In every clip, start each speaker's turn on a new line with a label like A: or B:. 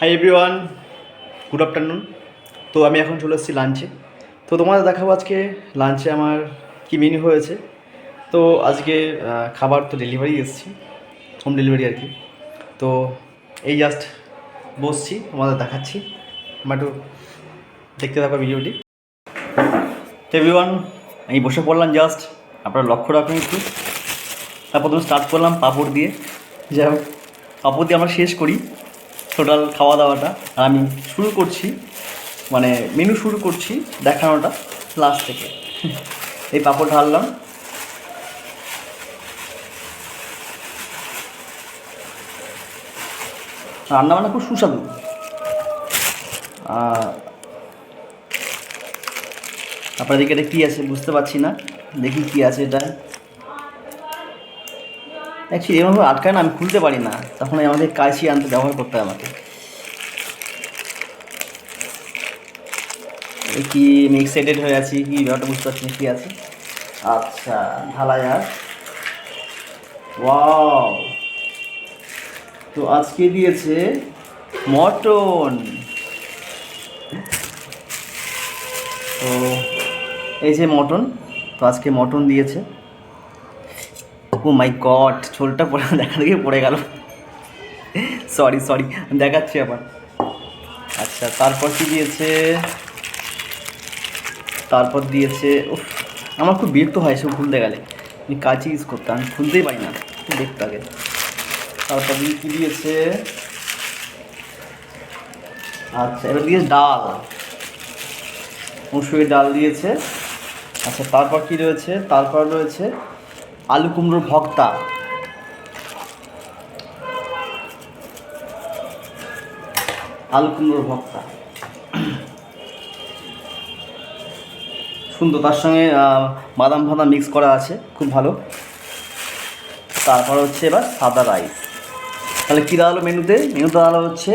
A: Hi everyone good afternoon তো আমি এখন চলে এসেছি লাঞ্চে তো তোমাদের দেখাবো আজকে লাঞ্চে আমার কী মেনু হয়েছে। তো আজকে খাবার তো ডেলিভারি এসেছি হোম ডেলিভারি আর কি। তো এই জাস্ট বসছি, তোমাদের দেখাচ্ছি। আমার একটু দেখতে থাকো ভিডিওটি এভরিওয়ান আমি বসে পড়লাম জাস্ট আপনারা লক্ষ্য রাখুন একটু। তারপর প্রথমে স্টার্ট করলাম পাঁপড় দিয়ে। যাই হোক, পাঁপড় দিয়ে আমরা শেষ করি। টোটাল খাওয়া দাওয়াটা আমি শুরু করছি মানে মেনু শুরু করছি দেখানোটা লাস্ট থেকে। এই পাঁপড় ঢাললাম রান্না বান্না খুব সুস্বাদু। দিকে এটা কী আছে বুঝতে পারছি না। দেখি কী আছে এটা। অ্যাকচুয়ালি এরকমভাবে আটকায় না, আমি খুলতে পারি না। তখন আমাদের কাশি আনতে ব্যবহার করতে হয় আমাকে। কি আমি এক্সাইটেড হয়ে আছি, কি ব্যাপারটা বুঝতে পারছি কী আছে? আচ্ছা ঢালাই আর। তো আজকে দিয়েছে মটন। তো এই যে মটন, তো আজকে মটন দিয়েছে। ও মাই গড ছোলটা পড়ে দেখা দেখে পড়ে গেল। সরি সরি দেখাচ্ছি আবার। আচ্ছা তারপর কি দিয়েছে? তারপর দিয়েছে, উফ, আমার খুব বিরক্ত হয় সব খুলতে গেলে। আমি কাঁচি ইউজ করতাম আমি খুলতেই পারি না দেখতে আগে তারপর দিয়ে কী দিয়েছে? আচ্ছা এবার দিয়েছে ডাল। মুসুরির ডাল দিয়েছে। আচ্ছা তারপর কি রয়েছে? তারপর রয়েছে আলু কুমড়োর ভক্তা আলু কুমড়োর ভক্তা সুন্দর তার সঙ্গে বাদাম ফাদাম মিক্স করা আছে, খুব ভালো। তারপর হচ্ছে এবার সাদা রাইস। তাহলে কী দাঁড়াল মেনুতে? মেনু দাঁড়াল হচ্ছে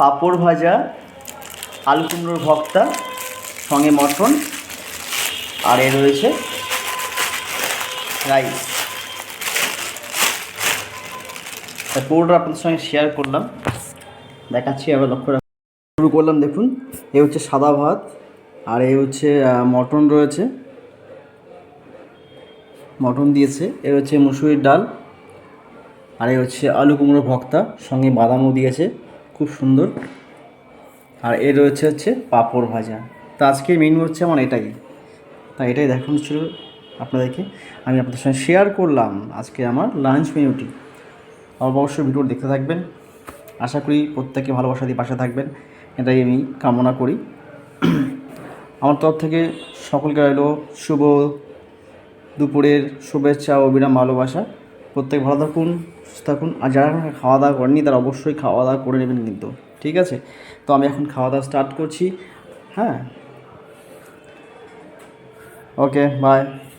A: পাঁপড় ভাজা, আলু কুমড়োর ভক্তা সঙ্গে মটন, আর এ রয়েছে রাইস পুরোটা আপনাদের সঙ্গে শেয়ার করলাম। দেখাচ্ছি আবার লক্ষ্য রাখ শুরু করলাম, দেখুন। এ হচ্ছে সাদা ভাত, আর এ হচ্ছে মটন রয়েছে। মটন দিয়েছে। এ হচ্ছে মুসুরির ডাল, আর এ হচ্ছে আলু কুমড়ো ভক্তা সঙ্গে বাদামও দিয়েছে। খুব সুন্দর। আর এ রয়েছে হচ্ছে পাঁপড় ভাজা। তা আজকে মেনু হচ্ছে আমার এটাই। তা এটাই দেখানো ছিল আপনাদেরকে আমি আপনাদের সঙ্গে শেয়ার করলাম আজকে আমার লাঞ্চ মেনুটি অবশ্যই ভিডিও দেখতে থাকবেন। আশা করি প্রত্যেকে ভালোবাসা দিয়ে পাশে থাকবেন। এটাই আমি কামনা করি। আমার তরফ থেকে সকলকে রইল শুভ দুপুরের শুভেচ্ছা ও বিরাম ভালোবাসা। প্রত্যেক ভালো থাকুন, সুস্থ থাকুন। আর যারা খাওয়া দাওয়া করেনি তারা অবশ্যই খাওয়া দাওয়া করে নেবেন কিন্তু। ঠিক আছে? তো আমি এখন খাওয়া দাওয়া স্টার্ট করছি। হ্যাঁ? Okay bye